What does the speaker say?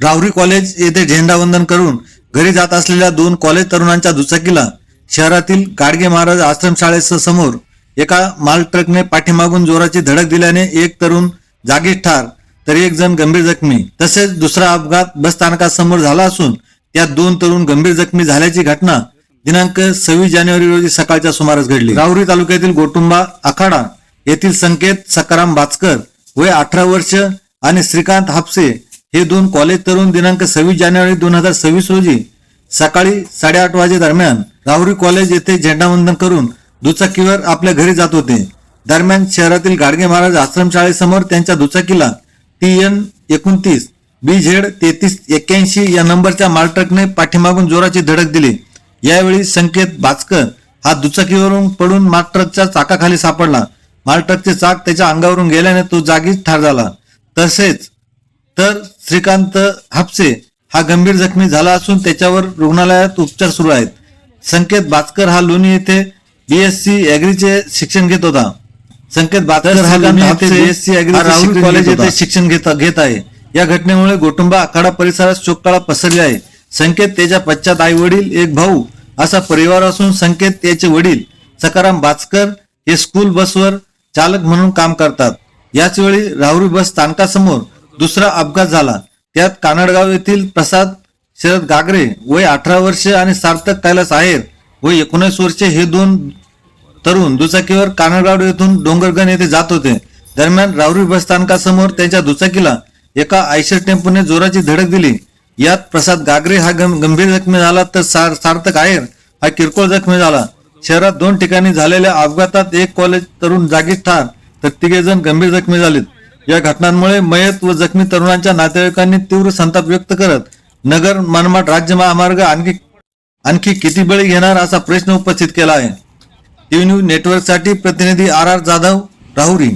Rahuri college येथे झेंडावंदन करून घरी जात असलेल्या दोन कॉलेज तरुणांच्या दुचाकीला शहरातील गाडगे महाराज आश्रमशाळेच्या समोर एका माल ट्रकने पाठीमागून जोराची धडक दिल्याने एक तरुण जागीच ठार तर एक जण गंभीर जखमी. तसेच दुसरा अपघात बस स्थानकासमोर झाला असून त्यात दोन तरुण गंभीर जखमी झाल्याची घटना दिनांक सव्वीस जानेवारी रोजी सकाळच्या सुमारास घडली. राहुरी तालुक्यातील गोटुंबा आखाडा येथील संकेत सकाराम बाचकर वय अठरा वर्ष आणि श्रीकांत हापसे हे दोन कॉलेज तरुण दिनांक सव्वीस जानेवारी दोन हजार सव्वीस रोजी सकाळी साडेआठ वाजे दरम्यान राहुरी कॉलेज येथे झेंडावंदन करून दुचाकीवर आपल्या घरी जात होते. दरम्यान शहरातील गाडगे महाराज आश्रमशाळेसमोर त्यांच्या दुचाकीला टी एन एकोणतीस बी झेड तेहतीस एक्क्याऐंशी या नंबरच्या मालट्रकने पाठीमागून जोराची धडक दिली. यावेळी संकेत भास्कर हा दुचाकीवरून पडून मालट्रकच्या चाकाखाली सापडला. मालट्रकचे चाक त्याच्या अंगावरून गेल्याने तो जागीच ठार झाला. तसेच तर श्रीकांत हापसे हा गंभीर जखमी झाला असून त्याच्यावर रुग्णालयात उपचार सुरू आहेत. संकेत बाचकर हा लोणी येथे बीएससी ऍग्रीचे शिक्षण घेत होता. संकेत बाचकर हा लोणी येथे बीएससी ऍग्री कॉलेज येथे शिक्षण घेत घेत आहे. या घटनेमुळे गोटुंबा आखाडा परिसरात शोककळा पसरली आहे. संकेत त्याच्या पश्चात आई वडील एक भाऊ असा परिवार असून संकेत त्याचे वडील सकाराम बाचकर हे स्कूल बसवर चालक म्हणून काम करतात. याच वेळी राहुरी बस स्थानकासमोर दुसरा अपघात झाला. त्यात कानडगाव येथील प्रसाद शरद गागरे वय अठरा वर्ष आणि सार्थक कैलास आहेर वय एकोणीस वर्षे हे दोन तरुण दुचाकीवर कानडगाव येथून डोंगरगण येथे जात होते. दरम्यान रावरी बस स्थानकासमोर त्यांच्या दुचाकीला एका आयशर टेम्पोने जोराची धडक दिली. यात प्रसाद गागरे हा गं- गंभीर जखमी झाला तर सार- सार्थक आहेर हा किरकोळ जखमी झाला. शहरात दोन ठिकाणी झालेल्या अपघातात एक कॉलेज तरुण जागीच ठार तर तिघे जण गंभीर जखमी झालेत. या घटनांमुळे मयत व जखमी तरुणांच्या नातेवाईकांनी तीव्र संताप व्यक्त करत नगर मनमाड राज्य महामार्ग आणखी आणखी किती बळी घेणार असा प्रश्न उपस्थित केला आहे. टीव्ही न्यूज नेटवर्कसाठी प्रतिनिधी आर आर जाधव राहुरी.